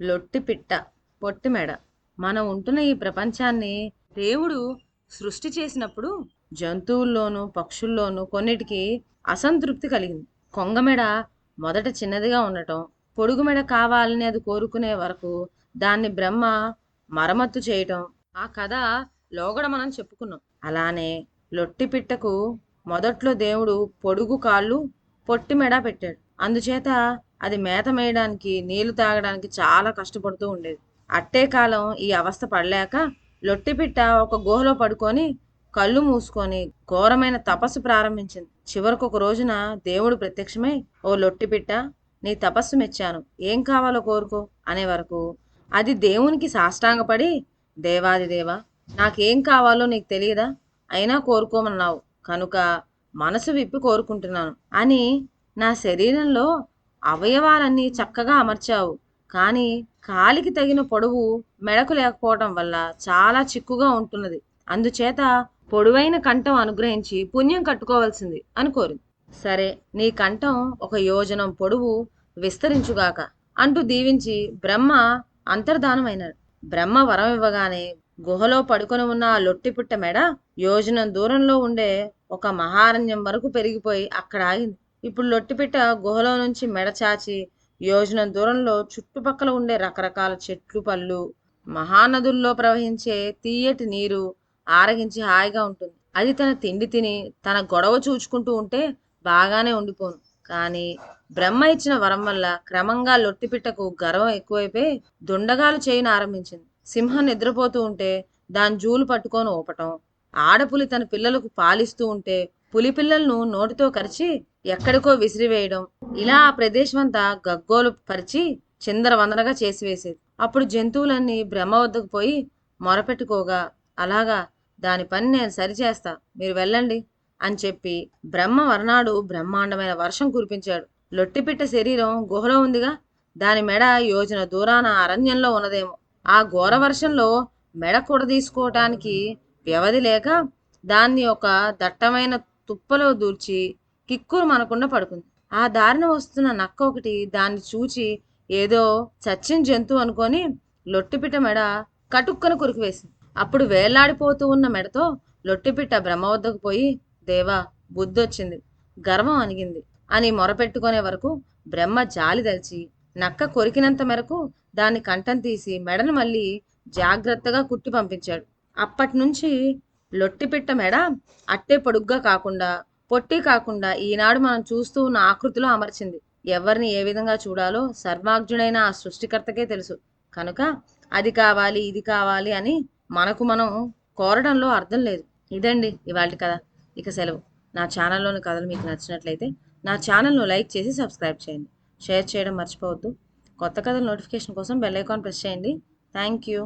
లొట్టి పిట్ట పొట్టి మెడ. మనం ఉంటున్న ఈ ప్రపంచాన్ని దేవుడు సృష్టి చేసినప్పుడు జంతువుల్లోనూ పక్షుల్లోనూ కొన్నిటికి అసంతృప్తి కలిగింది. కొంగమెడ మొదట చిన్నదిగా ఉండటం పొడుగు మెడ కావాలని అది కోరుకునే వరకు దాన్ని బ్రహ్మ మరమ్మత్తు చేయటం ఆ కథ లోగడ మనం చెప్పుకున్నాం. అలానే లొట్టి పిట్టకు మొదట్లో దేవుడు పొడుగు కాళ్ళు పొట్టి మెడ పెట్టాడు. అందుచేత అది మేత మేయడానికి నీళ్ళు తాగడానికి చాలా కష్టపడుతూ ఉండేది. అట్టే కాలం ఈ అవస్థ పడలేక లొట్టిపిట్ట ఒక గుహలో పడుకొని కళ్ళు మూసుకొని ఘోరమైన తపస్సు ప్రారంభించింది. చివరకు ఒక రోజున దేవుడు ప్రత్యక్షమై ఓ లొట్టిపిట్ట నీ తపస్సు మెచ్చాను. ఏం కావాలో కోరుకో అనే వరకు అది దేవునికి సాష్టాంగపడి దేవాది దేవా నాకేం కావాలో నీకు తెలియదా? అయినా కోరుకోమన్నావు. కనుక మనసు విప్పి కోరుకుంటున్నాను అని నా శరీరంలో అవయవాలన్నీ చక్కగా అమర్చావు. కానీ కాలికి తగిన పొడవు మెడకు లేకపోవటం వల్ల చాలా చిక్కుగా ఉంటున్నది. అందుచేత పొడవైన కంఠం అనుగ్రహించి పుణ్యం కట్టుకోవాల్సింది అని కోరింది. సరే నీ కంఠం ఒక యోజనం పొడవు విస్తరించుగాక అంటూ దీవించి బ్రహ్మ అంతర్ధానమైనాడు. బ్రహ్మ వరం ఇవ్వగానే గుహలో పడుకొని ఉన్న ఆ లొట్టిపుట్ట మెడ యోజనం దూరంలో ఉండే ఒక మహారణ్యం వరకు పెరిగిపోయి అక్కడ ఆగింది. ఇప్పుడు లొట్టిపిట్ట గుహలో నుంచి మెడచాచి యోజన దూరంలో చుట్టుపక్కల ఉండే రకరకాల చెట్లు పళ్ళు మహానదుల్లో ప్రవహించే తీయటి నీరు ఆరగించి హాయిగా ఉంటుంది. అది తన తిండి తిని తన గొడవ చూచుకుంటూ ఉంటే బాగానే ఉండిపోను. కానీ బ్రహ్మ ఇచ్చిన వరం వల్ల క్రమంగా లొట్టిపిట్టకు గర్వం ఎక్కువైపోయి దుండగాలు చేయను ఆరంభించింది. సింహం నిద్రపోతూ ఉంటే దాని జూలు పట్టుకొని ఊపటం ఆడపులి తన పిల్లలకు పాలిస్తూ ఉంటే పులి పిల్లలను నోటితో కరిచి ఎక్కడికో విసిరివేయడం. ఇలా ఆ ప్రదేశమంతా గగ్గోలు పరిచి చిందర వందరగా చేసివేసేది. అప్పుడు జంతువులన్నీ బ్రహ్మ వద్దకు పోయి మొరపెట్టుకోగా అలాగా దాని పని నేను సరిచేస్తా మీరు వెళ్ళండి అని చెప్పి బ్రహ్మ వరనాడు బ్రహ్మాండమైన వర్షం కురిపించాడు. లొట్టిపిట్ట శరీరం గుహలో ఉందిగా దాని మెడ యోజన దూరాన అరణ్యంలో ఉన్నదేమో. ఆ ఘోర వర్షంలో మెడ తీసుకోవటానికి వ్యవధి లేక దాన్ని ఒక దట్టమైన తుప్పలో దూర్చి కిక్కురు మనకుండా పడుకుంది. ఆ దారిన వస్తున్న నక్క ఒకటి దాన్ని చూచి ఏదో చచ్చిన జంతువు అనుకొని లొట్టిపిట్ట మెడ కటుక్కన కురికివేసింది అప్పుడు వేలాడిపోతూ ఉన్న మెడతో లొట్టిపిట్ట బ్రహ్మ వద్దకు పోయి దేవా బుద్ధొచ్చింది. గర్వం అనిగింది అని మొరపెట్టుకునే వరకు బ్రహ్మ జాలి దలిచి నక్క కొరికినంత మేరకు దాన్ని కంఠం తీసి మెడను మళ్ళీ జాగ్రత్తగా కుట్టి పంపించాడు. అప్పటి నుంచి లొట్టిపిట్ట మెడ అట్టే పొడుగ్గా కాకుండా పొట్టి కాకుండా ఈనాడు మనం చూస్తూ ఉన్న ఆకృతిలో అమర్చింది. ఎవరిని ఏ విధంగా చూడాలో సర్వాగ్జుడైన ఆ సృష్టికర్తకే తెలుసు. కనుక అది కావాలి ఇది కావాలి అని మనకు మనం కోరడంలో అర్థం లేదు. ఇదండి ఇవాళ కథ. ఇక సెలవు. నా ఛానల్లోని కథలు మీకు నచ్చినట్లయితే నా ఛానల్ను లైక్ చేసి సబ్స్క్రైబ్ చేయండి. షేర్ చేయడం మర్చిపోవద్దు. కొత్త కథల నోటిఫికేషన్ కోసం బెల్ ఐకాన్ ప్రెస్ చేయండి. Thank you.